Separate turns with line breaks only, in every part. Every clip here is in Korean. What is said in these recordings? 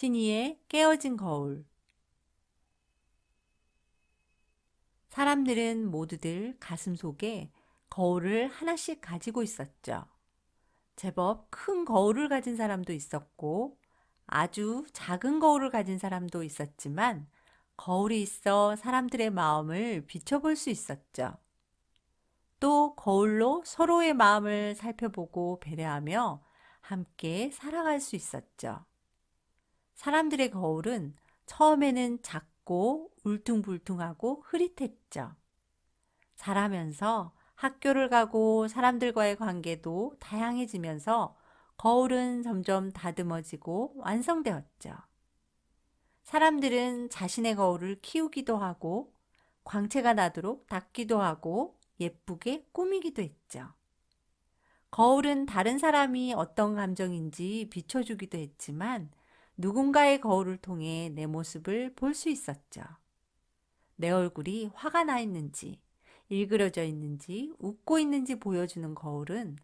신이의 깨어진 거울 사람들은 모두들 가슴 속에 거울을 하나씩 가지고 있었죠. 제법 큰 거울을 가진 사람도 있었고 아주 작은 거울을 가진 사람도 있었지만 거울이 있어 사람들의 마음을 비춰볼 수 있었죠. 또 거울로 서로의 마음을 살펴보고 배려하며 함께 살아갈 수 있었죠. 사람들의 거울은 처음에는 작고 울퉁불퉁하고 흐릿했죠. 자라면서 학교를 가고 사람들과의 관계도 다양해지면서 거울은 점점 다듬어지고 완성되었죠. 사람들은 자신의 거울을 키우기도 하고 광채가 나도록 닦기도 하고 예쁘게 꾸미기도 했죠. 거울은 다른 사람이 어떤 감정인지 비춰주기도 했지만 누군가의 거울을 통해 내 모습을 볼 수 있었죠. 내 얼굴이 화가 나 있는지, 일그러져 있는지, 웃고 있는지 보여주는 거울은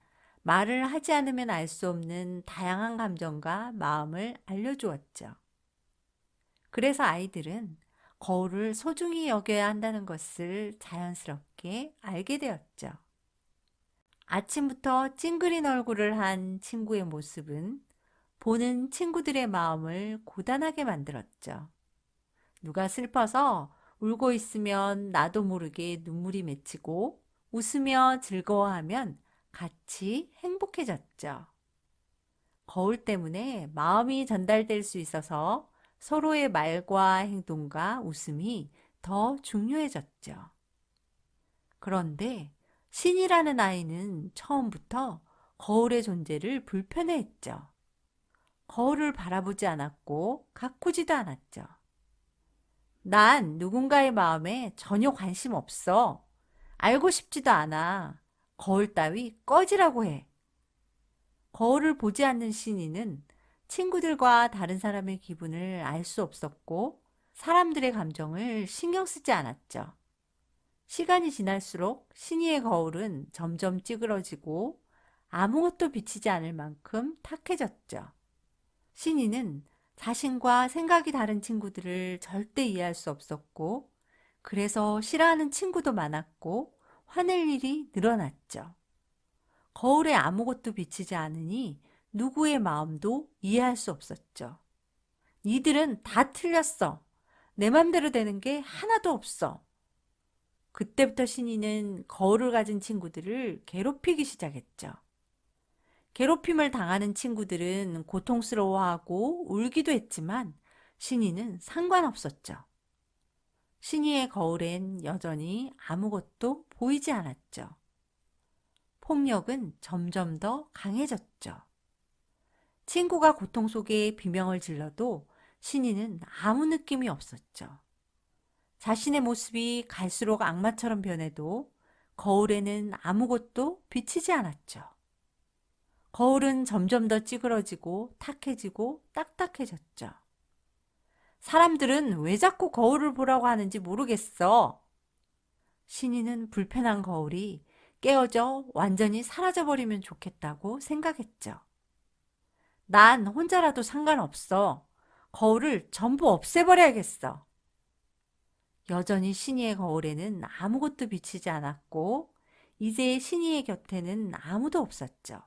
말을 하지 않으면 알 수 없는 다양한 감정과 마음을 알려주었죠. 그래서 아이들은 거울을 소중히 여겨야 한다는 것을 자연스럽게 알게 되었죠. 아침부터 찡그린 얼굴을 한 친구의 모습은 보는 친구들의 마음을 고단하게 만들었죠. 누가 슬퍼서 울고 있으면 나도 모르게 눈물이 맺히고 웃으며 즐거워하면 같이 행복해졌죠. 거울 때문에 마음이 전달될 수 있어서 서로의 말과 행동과 웃음이 더 중요해졌죠. 그런데 신이라는 아이는 처음부터 거울의 존재를 불편해했죠. 거울을 바라보지 않았고 가꾸지도 않았죠. 난 누군가의 마음에 전혀 관심 없어. 알고 싶지도 않아. 거울 따위 꺼지라고 해. 거울을 보지 않는 신이는 친구들과 다른 사람의 기분을 알 수 없었고 사람들의 감정을 신경 쓰지 않았죠. 시간이 지날수록 신이의 거울은 점점 찌그러지고 아무것도 비치지 않을 만큼 탁해졌죠. 신이는 자신과 생각이 다른 친구들을 절대 이해할 수 없었고, 그래서 싫어하는 친구도 많았고, 화낼 일이 늘어났죠. 거울에 아무것도 비치지 않으니 누구의 마음도 이해할 수 없었죠. 니들은 다 틀렸어. 내 맘대로 되는 게 하나도 없어. 그때부터 신이는 거울을 가진 친구들을 괴롭히기 시작했죠. 괴롭힘을 당하는 친구들은 고통스러워하고 울기도 했지만 신이는 상관없었죠. 신이의 거울엔 여전히 아무것도 보이지 않았죠. 폭력은 점점 더 강해졌죠. 친구가 고통 속에 비명을 질러도 신이는 아무 느낌이 없었죠. 자신의 모습이 갈수록 악마처럼 변해도 거울에는 아무것도 비치지 않았죠. 거울은 점점 더 찌그러지고 탁해지고 딱딱해졌죠. 사람들은 왜 자꾸 거울을 보라고 하는지 모르겠어. 신이는 불편한 거울이 깨어져 완전히 사라져버리면 좋겠다고 생각했죠. 난 혼자라도 상관없어. 거울을 전부 없애버려야겠어. 여전히 신이의 거울에는 아무것도 비치지 않았고, 이제 신이의 곁에는 아무도 없었죠.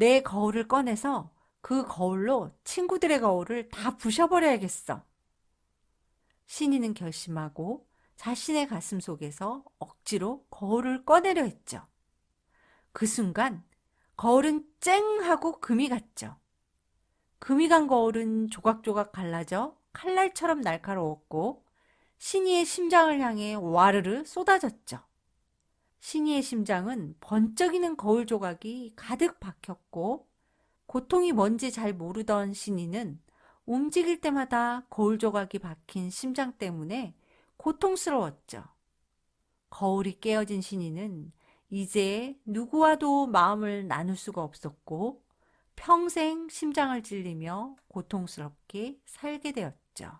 내 거울을 꺼내서 그 거울로 친구들의 거울을 다 부셔버려야겠어. 신이는 결심하고 자신의 가슴 속에서 억지로 거울을 꺼내려 했죠. 그 순간 거울은 쨍 하고 금이 갔죠. 금이 간 거울은 조각조각 갈라져 칼날처럼 날카로웠고 신이의 심장을 향해 와르르 쏟아졌죠. 신이의 심장은 번쩍이는 거울 조각이 가득 박혔고 고통이 뭔지 잘 모르던 신이는 움직일 때마다 거울 조각이 박힌 심장 때문에 고통스러웠죠. 거울이 깨어진 신이는 이제 누구와도 마음을 나눌 수가 없었고 평생 심장을 찔리며 고통스럽게 살게 되었죠.